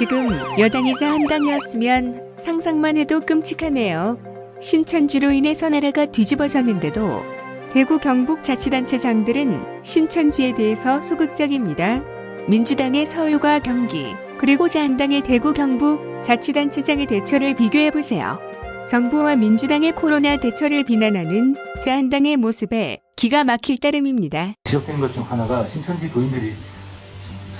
지금 여당이자 한당이었으면 상상만 해도 끔찍하네요. 신천지로 인해서 나라가 뒤집어졌는데도 대구 경북 자치단체장들은 신천지에 대해서 소극적입니다. 민주당의 서울과 경기, 그리고 자한당의 대구 경북 자치단체장의 대처를 비교해 보세요. 정부와 민주당의 코로나 대처를 비난하는 자한당의 모습에 기가 막힐 따름입니다. 지적된 것 중 하나가 신천지 교인들이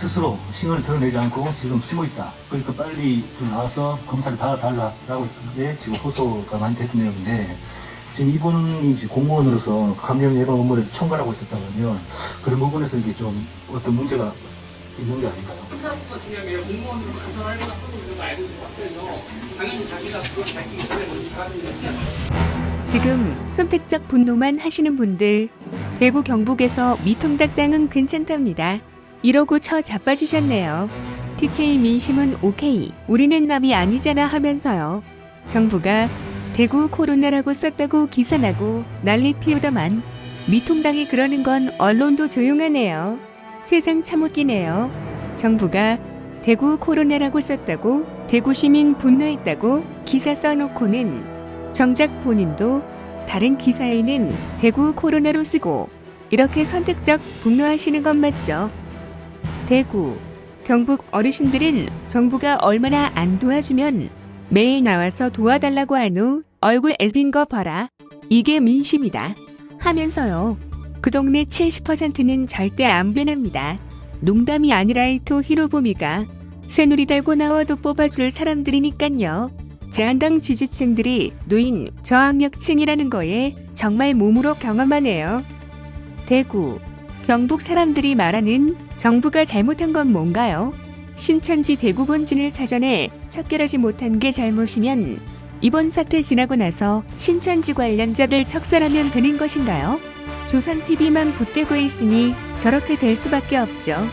스스로 신을 드러내지 않고 지금 숨어 있다. 그러니까 빨리 좀 나와서 검사를 받아달라라고 했는데 지금 호소가 많이 됐던 내용인데 지금 이분이 이제 공무원으로서 감염 예방 업무를 총괄하고 있었다면 그런 부분에서 이게 좀 어떤 문제가 있는 게 아닐까요? 행사부터 중요해요. 공무원으로 하고 있는 거 알고 있는 상태에서 당연히 자기가 그걸 밝히기 전에 먼저 잘하는 게 지금 선택적 분노만 하시는 분들 대구 경북에서 미통닭당은 괜찮답니다. 이러고 쳐 자빠지셨네요. TK 민심은 오케이 우리는 남이 아니잖아 하면서요. 정부가 대구 코로나라고 썼다고 기사나고 난리 피우더만 미통당이 그러는 건 언론도 조용하네요. 세상 참 웃기네요. 정부가 대구 코로나라고 썼다고 대구 시민 분노했다고 기사 써놓고는 정작 본인도 다른 기사에는 대구 코로나로 쓰고 이렇게 선택적 분노하시는 건 맞죠. 대구, 경북 어르신들은 정부가 얼마나 안 도와주면 매일 나와서 도와달라고 한 후 얼굴 애빈 거 봐라. 이게 민심이다. 하면서요. 그 동네 70%는 절대 안 변합니다. 농담이 아니라이토 히로부미가 새누리 달고 나와도 뽑아줄 사람들이니깐요. 제한당 지지층들이 노인 저학력층이라는 거에 정말 몸으로 경험하네요. 대구, 경북 사람들이 말하는 정부가 잘못한 건 뭔가요? 신천지 대구 본진을 사전에 척결하지 못한 게 잘못이면 이번 사태 지나고 나서 신천지 관련자들 척살하면 되는 것인가요? 조선TV만 붙들고 있으니 저렇게 될 수밖에 없죠.